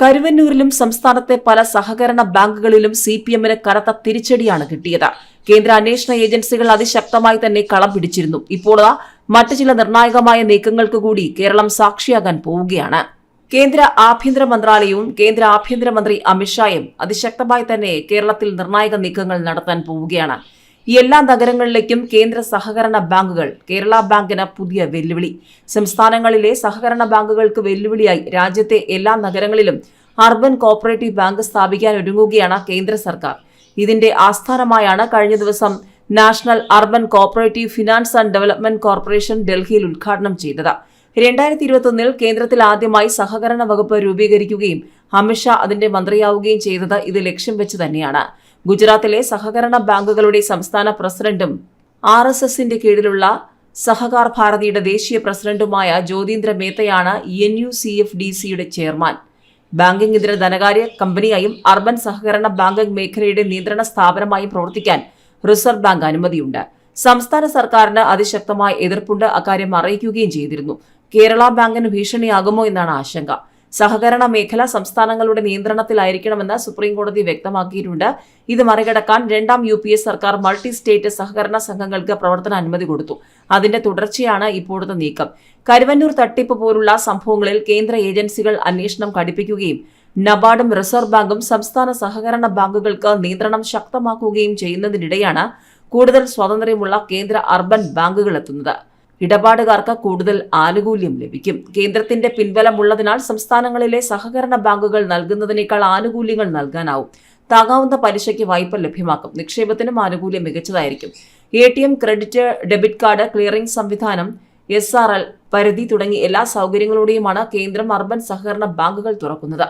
കരുവന്നൂരിലും സംസ്ഥാനത്തെ പല സഹകരണ ബാങ്കുകളിലും സി പി എമ്മിന് കനത്ത തിരിച്ചടിയാണ് കിട്ടിയത്. കേന്ദ്ര അന്വേഷണ ഏജൻസികൾ അതിശക്തമായി തന്നെ കളം പിടിച്ചിരുന്നു. ഇപ്പോൾ മറ്റു ചില നിർണായകമായ നീക്കങ്ങൾക്ക് കൂടി കേരളം സാക്ഷിയാകാൻ പോവുകയാണ്. കേന്ദ്ര ആഭ്യന്തര മന്ത്രാലയവും കേന്ദ്ര ആഭ്യന്തരമന്ത്രി അമിത്ഷായും അതിശക്തമായി തന്നെ കേരളത്തിൽ നിർണായക നീക്കങ്ങൾ നടത്താൻ പോവുകയാണ്. എല്ലാ നഗരങ്ങളിലേക്കും കേന്ദ്ര സഹകരണ ബാങ്കുകൾ കേരള ബാങ്കിന് പുതിയ വെല്ലുവിളി. സംസ്ഥാനങ്ങളിലെ സഹകരണ ബാങ്കുകൾക്ക് വെല്ലുവിളിയായി രാജ്യത്തെ എല്ലാ നഗരങ്ങളിലും അർബൻ കോപ്പറേറ്റീവ് ബാങ്ക് സ്ഥാപിക്കാൻ ഒരുങ്ങുകയാണ് കേന്ദ്ര സർക്കാർ. ഇതിന്റെ ആസ്ഥാനമായാണ് കഴിഞ്ഞ ദിവസം national urban cooperative finance and development corporation ഡൽഹിയിൽ ഉദ്ഘാടനം ചെയ്തത്. രണ്ടായിരത്തി ഇരുപത്തൊന്നിൽ കേന്ദ്രത്തിൽ ആദ്യമായി സഹകരണ വകുപ്പ് രൂപീകരിക്കുകയും അമിത്ഷാ അതിന്റെ മന്ത്രിയാവുകയും ചെയ്തത് ഇത് ലക്ഷ്യം വെച്ച് തന്നെയാണ്. ഗുജറാത്തിലെ സഹകരണ ബാങ്കുകളുടെ സംസ്ഥാന പ്രസിഡന്റും ആർ എസ് എസിന്റെ കീഴിലുള്ള സഹകാർ ഭാരതിയുടെ ദേശീയ പ്രസിഡന്റുമായ Jyotindra മേത്തയാണ് N U C F D സിയുടെ ചെയർമാൻ. ബാങ്കിംഗ് ഇതര ധനകാര്യ കമ്പനിയായും അർബൻ സഹകരണ ബാങ്കിംഗ് മേഖലയുടെ നിയന്ത്രണ സ്ഥാപനമായും പ്രവർത്തിക്കാൻ റിസർവ് ബാങ്ക് അനുമതിയുണ്ട്. സംസ്ഥാന സർക്കാരിന് അതിശക്തമായ എതിർപ്പുണ്ട് അക്കാര്യം അറിയിക്കുകയും ചെയ്തിരുന്നു. കേരള ബാങ്കിന് ഭീഷണിയാകുമോ എന്നാണ് ആശങ്ക. സഹകരണ മേഖല സംസ്ഥാനങ്ങളുടെ നിയന്ത്രണത്തിലായിരിക്കണമെന്ന് സുപ്രീംകോടതി വ്യക്തമാക്കിയിട്ടുണ്ട്. ഇത് മറികടക്കാൻ രണ്ടാം യു സർക്കാർ മൾട്ടി സ്റ്റേറ്റ് സഹകരണ സംഘങ്ങൾക്ക് പ്രവർത്തന അനുമതി കൊടുത്തു. അതിന്റെ തുടർച്ചയാണ് ഇപ്പോഴത്തെ നീക്കം. കരുവന്നൂർ തട്ടിപ്പ് പോലുള്ള സംഭവങ്ങളിൽ കേന്ദ്ര ഏജൻസികൾ അന്വേഷണം കടുപ്പിക്കുകയും നബാർഡും റിസർവ് ബാങ്കും സംസ്ഥാന സഹകരണ ബാങ്കുകൾക്ക് നിയന്ത്രണം ശക്തമാക്കുകയും ചെയ്യുന്നതിനിടെയാണ് കൂടുതൽ സ്വാതന്ത്ര്യമുള്ള കേന്ദ്ര അർബൻ ബാങ്കുകൾ എത്തുന്നത്. ഇടപാടുകാർക്ക് കൂടുതൽ ആനുകൂല്യം ലഭിക്കും. കേന്ദ്രത്തിന്റെ പിൻബലമുള്ളതിനാൽ സംസ്ഥാനങ്ങളിലെ സഹകരണ ബാങ്കുകൾ നൽകുന്നതിനേക്കാൾ ആനുകൂല്യങ്ങൾ നൽകാനാവും. താങ്ങാവുന്ന പലിശയ്ക്ക് വായ്പ ലഭ്യമാക്കും. നിക്ഷേപത്തിനും ആനുകൂല്യം മികച്ചതായിരിക്കും. A T M credit debit card clearing സംവിധാനം എസ് ആർ എൽ പരിധി തുടങ്ങി എല്ലാ സൗകര്യങ്ങളോടെയുമാണ് കേന്ദ്രം അർബൻ സഹകരണ ബാങ്കുകൾ തുറക്കുന്നത്.